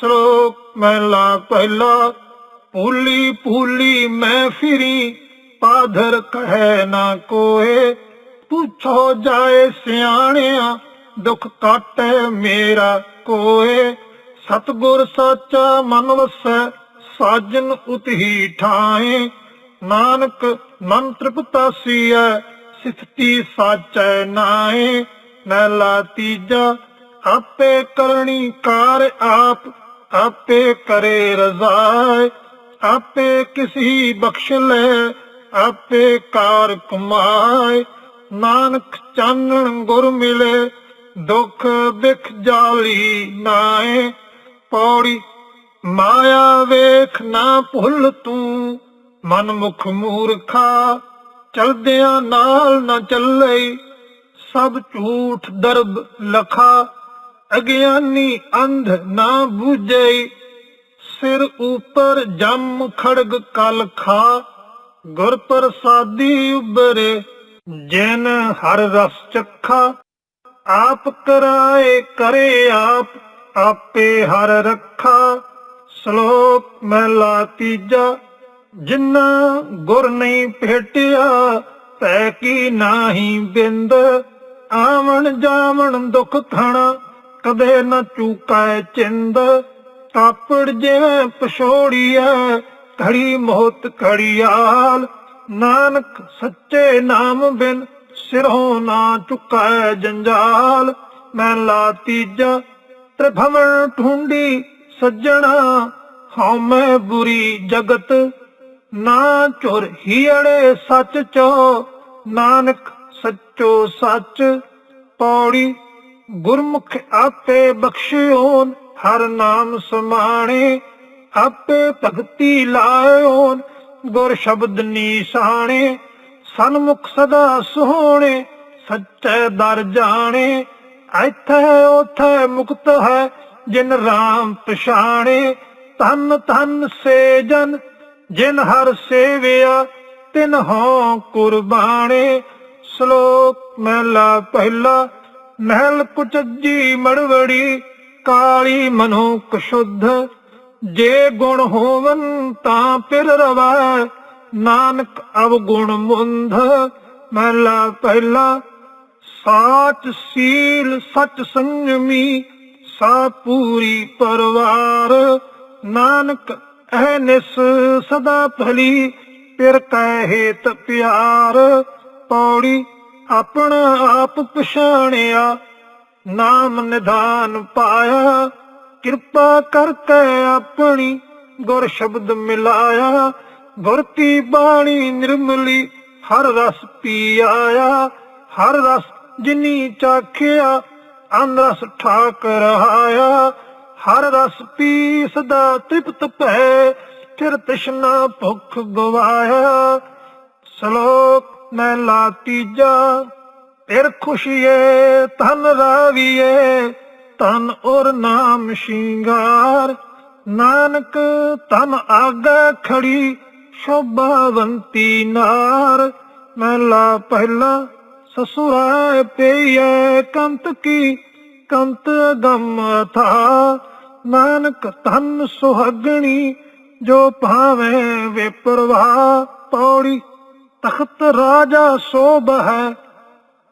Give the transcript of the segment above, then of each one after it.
ਸ਼ਲੋਕ ਮਹਿਲਾ ਪਹਿਲਾ, ਭੂਲੀ ਭੂਲੀ ਮੈਂ ਫਿਰੀ, ਪਾਧਰ ਕਹੈ ਨਾ ਕੋਏ, ਪੁੱਛੋ ਜਾਏ ਸਿਆਣਿਆ, ਦੁੱਖ ਕਾਟੈ ਮੇਰਾ ਕੋਏ। ਸਤਗੁਰ ਸਾਚਾ ਮਨ ਵਸੈ, ਸਾਜਨ ਉਤਹੀ ਠਾਏ। ਨਾਨਕ ਮਨ ਤ੍ਰਿਪਤਾਸੀਐ ਸਿਫਤੀ ਸਾਚੈ ਨਾਏ। ਮਹਿਲਾ ਤੀਜਾ, ਆਪੇ ਕਰਨੀ ਕਾਰ ਆਪ ਆਪੇ ਕਰੇ ਰਜ਼ਾਏ, ਆਪੇ ਕਿਸੇ ਬਖਸ਼ ਲੈ, ਆਪੇ ਕਾਰ ਕਮਾਏ। ਨਾਨਕ ਚਾਨਣ ਗੁਰ ਮਿਲੇ, ਦੁੱਖ ਬਿਖ ਜਾਲੀ ਨਾਏ। ਪੌੜੀ ਮਾਇਆ ਵੇਖ ਨਾ ਭੁੱਲ ਤੂੰ ਮਨ ਮੁਖ ਮੂਰਖਾ, ਚਲਦਿਆਂ ਨਾਲ ਨਾ ਚੱਲੇ ਸਭ ਝੂਠ ਦਰਬ ਲਖਾ ਅਗਿਆਨੀ ਅੰਧ ਨਾ ਬੁਝੇ ਸਿਰ ਉਪਰ ਜੰਮ ਖੜਗ ਕਲ ਖਾ। ਗੁਰ ਪ੍ਰਸਾਦੀ ਉਬਰੇ ਜਿਨ ਹਰ ਰਸ ਚੱਖਾ। ਆਪ ਕਰਾਏ ਕਰੇ ਆਪ, ਆਪੇ ਹਰ ਰੱਖਾ। ਸ਼ਲੋਕ ਮਹਿਲਾ ਤੀਜਾ, ਜਿੰਨਾ ਗੁਰ ਨਹੀਂ ਭੇਟਿਆ, ਤੈ ਕੀ ਨਾਹੀ ਬਿੰਦ। ਆਵਣ ਜਾਵਣ ਦੁਖ ਥਣਾ ਕਦੇ ਨਾ ਚੂਕੈ ਚਿੰਦ। ਕਾਪੜ ਜਿਵੇਂ ਪਛੋੜੀਐ ਘੜੀ ਮੋਹਤ ਘੜੀਆਲ। ਨਾਨਕ ਸੱਚੇ ਨਾਮ ਬਿਨ ਸਿਰੋਂ ਨਾ ਚੁਕੈ ਜੰਜਾਲ। ਮੈਂ ਲਾ ਤੀਜਾ, ਤ੍ਰਿਭਵਨ ਢੂੰਡੀ ਸੱਜਣਾ। ਹਉ ਮੈਂ ਬੁਰੀ ਜਗਤ, ਨਾ ਚੁਰ ਹੀੜੇ ਸੱਚ ਚੋ। ਨਾਨਕ ਸੱਚੋ ਸੱਚ, ਪੌੜੀ ਗੁਰਮੁਖ ਆਪੇ ਬਖਸ਼ਿਓਨ, ਹਰ ਨਾਮ ਸਮਾਣੇ ਆਪੇ ਭਗਤੀ ਲਾਇਓਨ, ਗੁਰ ਸ਼ਬਦ ਨੀਸਾਣੇ, ਸਨਮੁਖ ਸਦਾ ਸੋਹਣੇ, ਸੱਚੇ ਦਰ ਜਾਣੇ ਇੱਥੇ ਉਥੇ ਮੁਕਤ ਹੈ ਜਿਨ ਰਾਮ ਪਛਾਣੇ ਤਨ ਤਨ ਸੇ ਜਨ ਜਿਨ ਹਰ ਸੇਵਿਆ, ਤਿਨ ਹੋ ਕੁਰਬਾਣੇ, ਸ਼ਲੋਕ ਮਹਿਲਾ ਪਹਿਲਾ ਮਹਿਲ ਕੁਚਜੀ ਮੜਵੜੀ, ਕਾਲੀ ਮਨੁੱਖ ਸ਼ੁੱਧ। ਜੇ ਗੁਣ ਹੋਵਨ ਤਾਂ ਫਿਰ ਰਵੈ, ਨਾਨਕ ਅਵਗੁਣ ਮੁੰਧ। ਮਹਿਲਾ ਪਹਿਲਾ ਸਾਚ ਸੀਲ ਸਚ ਸੰਜਮੀ, ਸਾ ਪੂਰੀ ਪਰਵਾਰ। ਨਾਨਕ ਅਹਨਿਸ ਸਦਾ ਭਲੀ ਪਿਰ ਕਹਿਤ ਪਿਆਰ। ਪੌੜੀ ਆਪਣਾ ਆਪ ਪਛਾਣਿਆ, ਨਾਮ ਨਿਧਾਨ ਪਾਇਆ, ਕਿਰਪਾ ਕਰਕੇ ਆਪਣੀ ਗੁਰ ਸ਼ਬਦ ਮਿਲਾਇਆ, ਗੁਰ ਕੀ ਬਾਣੀ ਨਿਰਮਲੀ ਹਰ ਰਸ ਪੀ ਆਇਆ ਹਰ ਰਸ ਜਿਨੀ ਚਾਖਿਆ ਅੰਰਸ ਠਾਕ ਰਹਾਇਆ ਹਰ ਰਸ ਪੀ ਸਦਾ ਤ੍ਰਿਪਤ ਭੈ ਫਿਰ ਤ੍ਰਿਸ਼ਨਾ ਭੁੱਖ ਗਵਾਇਆ, ਸ਼ਲੋਕ ਮੈਂ ਤੀਜਾ, ਫਿਰ ਖੁਸ਼ੀਏ ਧਨ ਰਾਵੀਏ ਤਨ ਔਰ ਨਾਮ ਸ਼ਿੰਗਾਰ। ਨਾਨਕ ਤਨ ਆਗਾ ਖੜੀ, ਸ਼ੋਭਾਵੰਤੀ ਨਾਰ। ਮਹਿਲਾ ਪਹਿਲਾ, ਸਸੁਰਾਏ ਪਈਏ ਕੰਤ ਕੀ, ਕੰਤ ਗਮ ਥਾ। ਨਾਨਕ ਤਨ ਸੁਹਾਗਣੀ, ਜੋ ਭਾਵੇਂ ਵਿਪਰਵਾ ਪੌੜੀ ਤਖਤ ਰਾਜਾ ਸੋਭ ਹੈ,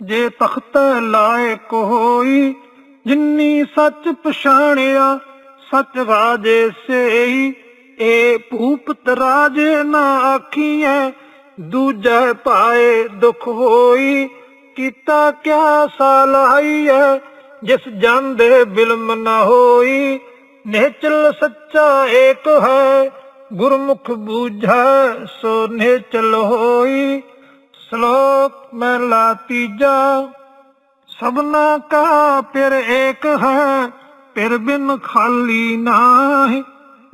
ਜੇ ਤਖਤ ਲਾਇਕ ਹੋਈ ਜਿੰਨੀ ਸੱਚ ਪਛਾਣਿਆ, ਸੱਚ ਰਾਜੇ ਸੇਈ, ਏ ਭੂਪਤ ਰਾਜੇ ਨਾ ਆਖੀਐ, ਦੂਜੈ ਪਾਏ ਦੁਖ ਹੋਈ, ਕੀਤਾ ਕਿਆ ਸਲਾਹੀਐ ਜਿਸ ਜਾਂਦੇ ਬਿਲਮ ਨਾ ਹੋਈ ਨੇਚਲ ਸੱਚਾ ਏਕ ਹੈ ਗੁਰਮੁਖ ਬੂਝੈ ਸੋ ਨੇਚਲ ਹੋਈ ਸ਼ਲੋਕ ਮਹਿਲਾ ਤੀਜਾ। ਸਭਨਾ ਕਾ ਪਿਰ ਏਕ ਹੈ ਪਿਰ ਬਿਨ ਖਾਲੀ ਨਾਹੀ।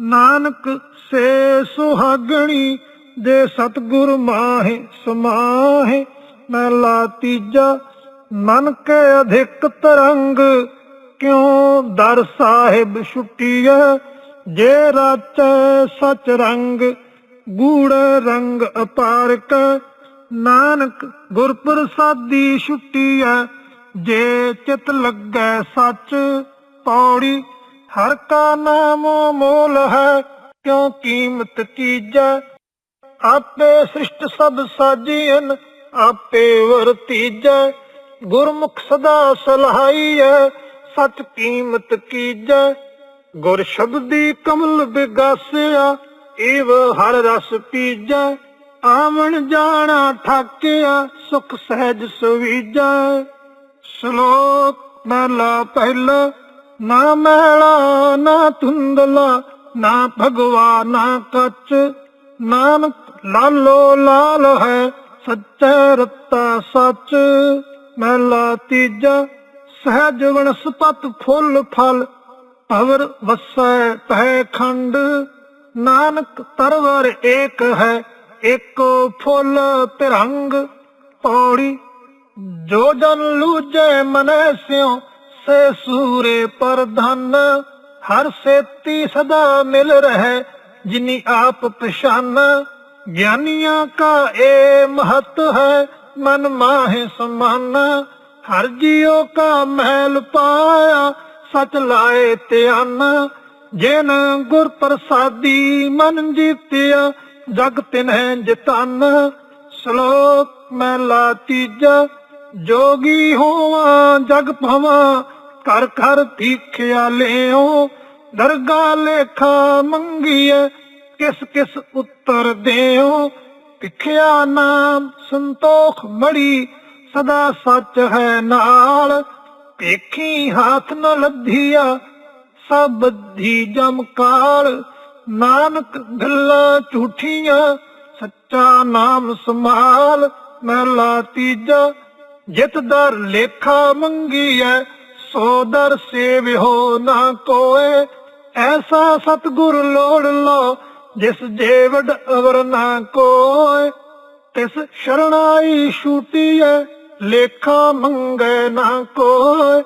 ਨਾਨਕ ਸੇ ਸੁਹਾਗਣੀ ਦੇ ਸਤਗੁਰ ਮਾਹਿ, ਸਮਾਹਿ ਮਹਿਲਾ ਤੀਜਾ। ਮਨ ਕੇ ਅਧਿਕ ਤਰੰਗ ਕਿਉ ਦਰ ਸਾਹਿਬ ਛੁੱਟੀਐ? ਜੇ ਰਾਚੈ ਸਚ ਰੰਗ, ਗੂੜ ਰੰਗ ਅਪਾਰਕ, ਨਾਨਕ ਗੁਰ ਪ੍ਰਸਾਦੀ ਛੁੱਟੀਐ ਜੇ ਚਿਤ ਲੱਗੈ ਸੱਚ ਪੌੜੀ, ਹਰ ਕਾ ਨਾਮ ਮੋਲ ਹੈ, ਕਿਉ ਕੀਮਤ ਕੀਜੈ? ਆਪੇ ਸ੍ਰਿਸ਼ਟ ਸਭ ਸਾਜੀਨ ਆਪੇ ਵਰਤੀਜੈ ਗੁਰਮੁਖ ਸਦਾ ਸਲਾਹੀਐ ਸਚ ਕੀਮਤ ਕੀਜੈ। ਗੁਰ ਸ਼ਬਦੀ ਕਮਲ ਬਿਗਾਸਿਆ ਏਵ ਹਰ ਰਸ ਪੀਜੈ, ਆਵਣ ਜਾਣਾ ਠਾਕਿਆ, ਸੁਖ ਸਹਿਜ ਸੁਵੀਜੈ। ਸ਼ਲੋਕ ਮਹਲਾ ਪਹਿਲਾ, ਨਾ ਮੈਲਾ, ਨਾ ਧੁੰਦਲਾ, ਨਾ ਭਗਵਾ, ਨਾ ਕੱਚ। ਨਾਨਕ ਲਾਲੋ ਲਾਲ ਹੈ, ਸੱਚੇ ਰਤਾ ਸੱਚ। ਮਹਲਾ ਤੀਜਾ, ਸਹਿਜ ਵਣਸਪਤ ਫੁੱਲ ਫਲ ਭਵਰ ਵਸੈ ਪਹਿ ਖੰਡ, ਨਾਨਕ ਤਰਵਰ ਏਕ ਹੈ, ਏਕੋ ਫੁੱਲ ਤਿਰੰਗ ਪੌੜੀ। ਜੋ ਜਨ ਲੂਜੈ ਮਨੈ ਸਿਉ, ਸੇ ਸੂਰੇ ਪਰ ਧਨ। ਹਰ ਸੇਤੀ ਸਦਾ ਮਿਲ ਰਹਿ, ਜਿਨੀ ਆਪ ਪਛਾਨ। ਗਿਆਨੀਆਂ ਕਾ ਏ ਮਹਤ ਹੈ, ਮਨ ਮਾਹਿ ਸਮਾਨ। ਹਰ ਜੀਉ ਕਾ ਮਹਿਲ ਪਾਇਆ ਸਚ ਲਾਏ ਧਿਆਨ ਜਿਨ ਗੁਰ ਪ੍ਰਸਾਦੀ ਮਨ ਜੀਤਿਆ, ਜਗ ਤਿਨਹਿ ਜਿਤਨ ਸ਼ਲੋਕ ਮਹਲਾ ਤੀਜਾ, ਜੋਗੀ ਹੋਵਾਂ, ਜਗ ਭਵਾਂ ਕਰ ਕਰ ਤੀਖਿਆ ਲਿਓ। ਦਰਗਾ ਲੇਖਾ ਮੰਗੀਐ, ਕਿਸ ਕਿਸ ਉੱਤਰ ਦਿਓ। ਭਿਖਿਆ ਨਾਮ ਸੰਤੋਖ ਮੜੀ, ਸਦਾ ਸੱਚ ਹੈ ਨਾਲ। ਭੇਖੀ ਹੱਥ ਨ ਲੱਧੀਆ, ਸਭ ਦੀ ਜਮ ਕਾਲ। ਨਾਨਕ ਗੱਲਾਂ ਝੂਠੀਆਂ, ਸੱਚਾ ਨਾਮ ਸਮਾਲ ਮਹਲਾ ਤੀਜਾ, ਜਿਤ ਦਰ ਲੇਖਾ ਮੰਗੀਐ, ਸੋ ਦਰ ਸੇਵਿਓ ਨਾ ਕੋਏ। ਐਸਾ ਸਤਗੁਰ ਲੋੜ ਲੋ, ਜਿਸ ਜੇਵਡ ਅਵਰ ਨਾ ਕੋਏ। ਤਿਸ ਸ਼ਰਣਾਈ ਛੂਟੀਐ ਲੇਖਾ ਮੰਗੈ ਨਾ ਕੋਏ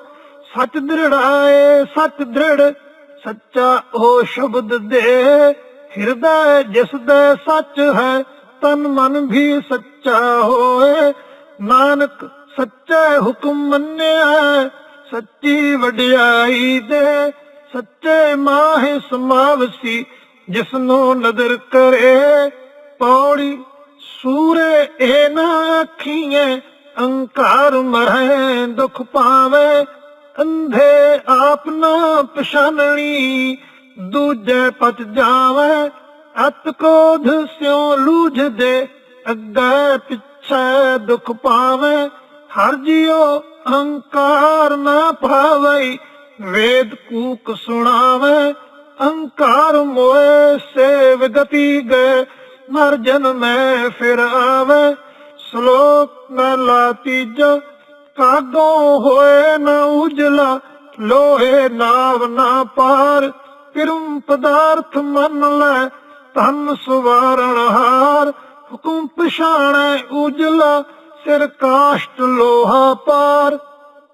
ਸਚ ਦ੍ਰਿੜਾਏ ਸੱਚ ਦ੍ਰਿੜ, ਸੱਚਾ ਉਹ ਸ਼ਬਦ ਦੇ। ਹਿਰਦੈ ਜਿਸ ਦੇ ਸੱਚ ਹੈ, ਤਨ ਮਨ ਵੀ ਸੱਚਾ ਹੋਏ। ਨਾਨਕ ਸੱਚੇ ਹੁਕਮ ਮੰਨਿਆ, ਸੱਚੀ ਵਡਿਆਈ ਦੇ। ਸੱਚੇ ਮਾਹਿ ਸਮਾਵਸੀ ਜਿਸ ਨੂੰ ਨਦਰ ਕਰੇ। ਪੌੜੀ ਸੂਰੇ ਇਹ ਨਾ ਅੱਖੀਆਂ ਅੰਕਾਰ ਮਰੈ ਦੁਖ ਪਾਵੇ, ਅੰਧੇ ਆਪ ਨਾ ਪਛਾਨਣੀ, ਦੂਜੇ ਪਤ ਜਾਵੇ, ਅਤ ਕੋਧ ਸਿਉ ਲੂਝਦੇ ਅੱਗੇ ਪਿੱਛੇ ਦੁਖ ਪਾਵੇ, ਹਰ ਜਿਉ ਅਹੰਕਾਰ ਨਾ ਪਾਵੇ ਵੇਦ ਕੂਕ ਸੁਣਾਵੇ ਅਹੰਕਾਰ ਮੋਏ ਸੇ ਵਿਗਤੀ ਗਏ, ਮਰ ਜਨਮੈ ਫਿਰ ਆਵੇ। ਸ਼ਲੋਕ ਮਹਲਾ ਤੀਜਾ ਕਾਗੋਂ ਹੋਏ ਨਾ ਉਜਲਾ, ਲੋਹੇ ਨਾਵ ਨਾ ਪਾਰ ਕਿਰਮ ਪਦਾਰਥ ਮੰਨ ਲੈ, ਧਨ ਸਵਾਰਣ ਹਾਰ, ਹੁਕਮ ਪਛਾਣੈ ਉਜਲਾ, ਸਿਰ ਕਾਸ਼ਟ ਲੋਹਾ ਪਾਰ।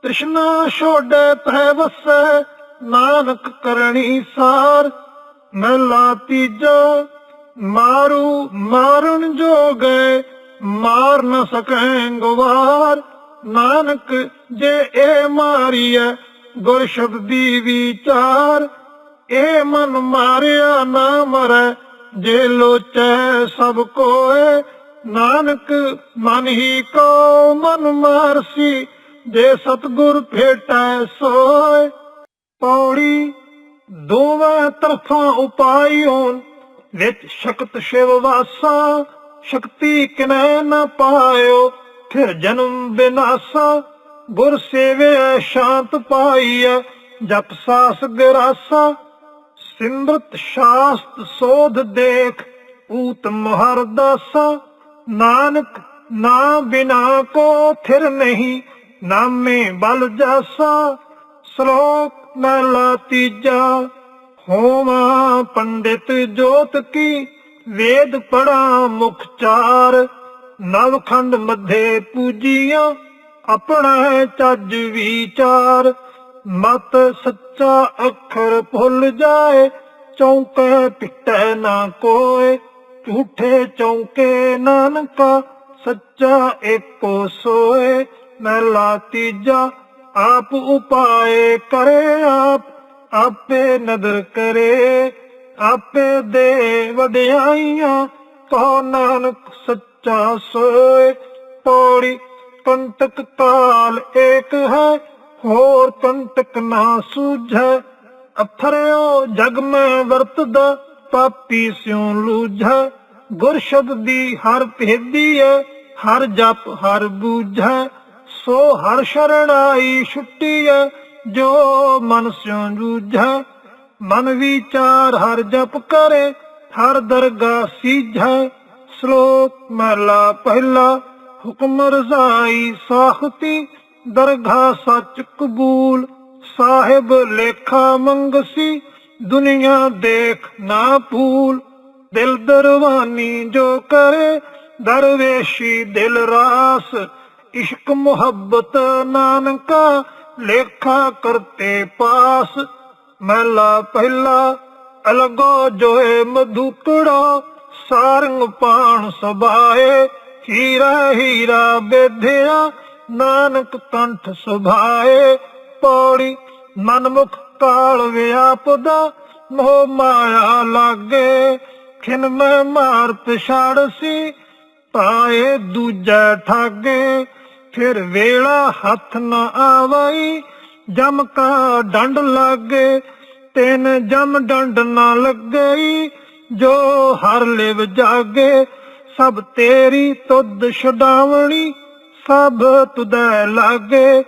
ਤ੍ਰਿਸ਼ਨਾ ਛੋੜੇ ਪੈ ਵਸੈ, ਨਾਨਕ ਕਰਣੀ ਸਾਰ। ਮਹਲਾ ਤੀਜਾ ਮਾਰੂ ਮਾਰਨ ਜੋ ਗਏ ਮਾਰ ਨ ਸਕੈ ਗਵਾਰ। ਨਾਨਕ ਜੇ ਇਹ ਮਾਰੀਐ ਗੁਰ ਸ਼ਬਦੀ ਵਿਚਾਰ। ਇਹ ਮਨ ਮਾਰਿਆ ਨਾ ਮਰੈ, ਜੇ ਲੋਚੈ ਸਭ ਕੋਏ। ਨਾਨਕ ਮਨ ਹੀ ਕੋ ਮਨ ਮਾਰਸੀ, ਜੇ ਸਤਗੁਰ ਭੇਟੈ ਸੋਏ। ਪੌੜੀ ਦੋਵੇਂ ਤਰਫਾਂ ਉਪਾਈ ਹੋਣ, ਵਿੱਚ ਸ਼ਕਤ ਸ਼ਿਵ ਵਾਸਾ। ਸ਼ਕਤੀ ਕਿਨੈ ਨ ਪਾਇਓ, ਫਿਰ ਜਨਮ ਬਿਨਾਸਾ ਗੁਰ ਸੇਵਿਆ ਸ਼ਾਂਤ ਪਾਈਐ, ਜਪ ਸਾਸ ਗਰਾਸਾ, ਸਿਮਰਤ ਸ਼ਾਸਤ ਸੋਧ ਦੇਖ, ਊਤ ਮਹਰ ਦਾਸਾ, ਨਾਨਕ ਨਾ ਬਿਨਾ ਕੋ ਥਿਰ ਨਹੀਂ, ਨਾਮੇ ਬਲ ਜਾਸਾ, ਸ਼ਲੋਕ ਮਹਲਾ ਤੀਜਾ, ਹੋਵਾ ਪੰਡਿਤ ਜੋਤ ਕੀ ਵੇਦ ਪੜਾ ਮੁਖ ਚਾਰ ਨਵਖੰਡ ਮਧੇ ਪੂਜੀਆਂ, ਆਪਣਾ ਹੈ ਚੱਜ ਵਿਚਾਰ। ਮਤ ਸੱਚਾ ਅੱਖਰ ਭੁੱਲ ਜਾਏ, ਚੌਂਕੇ ਪਿੱਟੇ ਨਾ ਕੋਏ, ਝੂਠੇ ਚੌਂਕੇ ਨਾਨਕਾ, ਸੱਚਾ ਏਕੋ ਸੋਏ। ਮਹਿਲਾ ਤੀਜਾ, ਆਪ ਉਪਾਏ ਕਰੇ ਆਪ, ਆਪੇ ਨਦਰ ਕਰੇ। ਆਪੇ ਦੇ ਵਡਿਆਈਆਂ ਕਹੋ ਨਾਨਕ ਸੱਚਾ ਸੋਏ। ਪੌੜੀ ਕੰਟਕ ਕਾਲ ਏਕ ਹੈ, ਹੋਰ ਕੰਟਕ ਨਾ ਸੂਝੈ। ਅਥਰਿਓ ਜਗ ਮੈਂ ਵਰਤਦਾ, ਪਾਪੀ ਸਿਉ ਲੂਝੈ। ਗੁਰ ਦੀ ਹਰ ਭੇਦੀ ਹੈ ਹਰ ਜਪ ਹਰ ਬੂਝੈ। ਸੋ ਹਰ ਸ਼ਰਣਾਈ ਛੁੱਟੀ ਹੈ ਜੋ ਮਨ ਸਿਉ ਜੂਝੈ। ਮਨ ਵਿਚਾਰ ਹਰ ਜਪ ਕਰੇ, ਹਰ ਦਰਗਾ ਸੀਝੈ ਸ਼ਲੋਕ ਮਹਲਾ ਪਹਿਲਾ, ਹੁਕਮ ਰਜ਼ਾਈ ਸਾਖਤੀ, ਦਰਗਾ ਸੱਚ ਕਬੂਲ, ਸਾਹਿਬ ਲੇਖਾ ਮੰਗਸੀ, ਦੁਨੀਆ ਦੇਖ ਨਾ ਭੂਲ। ਦਿਲ ਦਰਵਾਨੀ ਜੋ ਕਰੇ, ਦਰਵੇਸ਼ੀ ਦਿਲ ਰਾਸ। ਇਸ਼ਕ ਮੁਹੱਬਤ ਨਾਨਕਾ, ਲੇਖਾ ਕਰਤੇ ਪਾਸ। ਮਹਿਲਾ ਪਹਿਲਾ, ਅਲਗੋ ਜੋਏ ਮਧੂਕੜਾ, ਸਾਰੰਗ ਪਾਣ ਸਭਾਏ, ਹੀਰਾ ਹੀਰਾ ਬੇਧਿਆ ਨਾਨਕ ਕੰਠ ਸੁਭਾਏ, ਪੌੜੀ ਮਨਮੁਖ ਕਾਲ ਵਿਆਪਦਾ, ਮੋਹ ਮਾਇਆ ਲਾਗੇ, ਖਿਨ ਮੈਂ ਮਾਰ ਪਛਾੜ ਸੀ, ਪਾਏ ਦੂਜਾ ਠਾਗੇ, ਫਿਰ ਵੇਲਾ ਹੱਥ ਨਾ ਆਵਾਈ ਜਮ ਕਾ ਡੰਡ ਲਾਗੇ, ਤੈਨ ਜਮ ਡੰਡ ਨਾ ਲੱਗਈ, ਜੋ ਹਰ ਲਿਵ ਜਾਗੇ, ਸਭ ਤੇਰੀ ਤੁਧ ਛਡਾਵਣੀ, ਸਭ ਤੁਦੈ ਲਾਗੇ।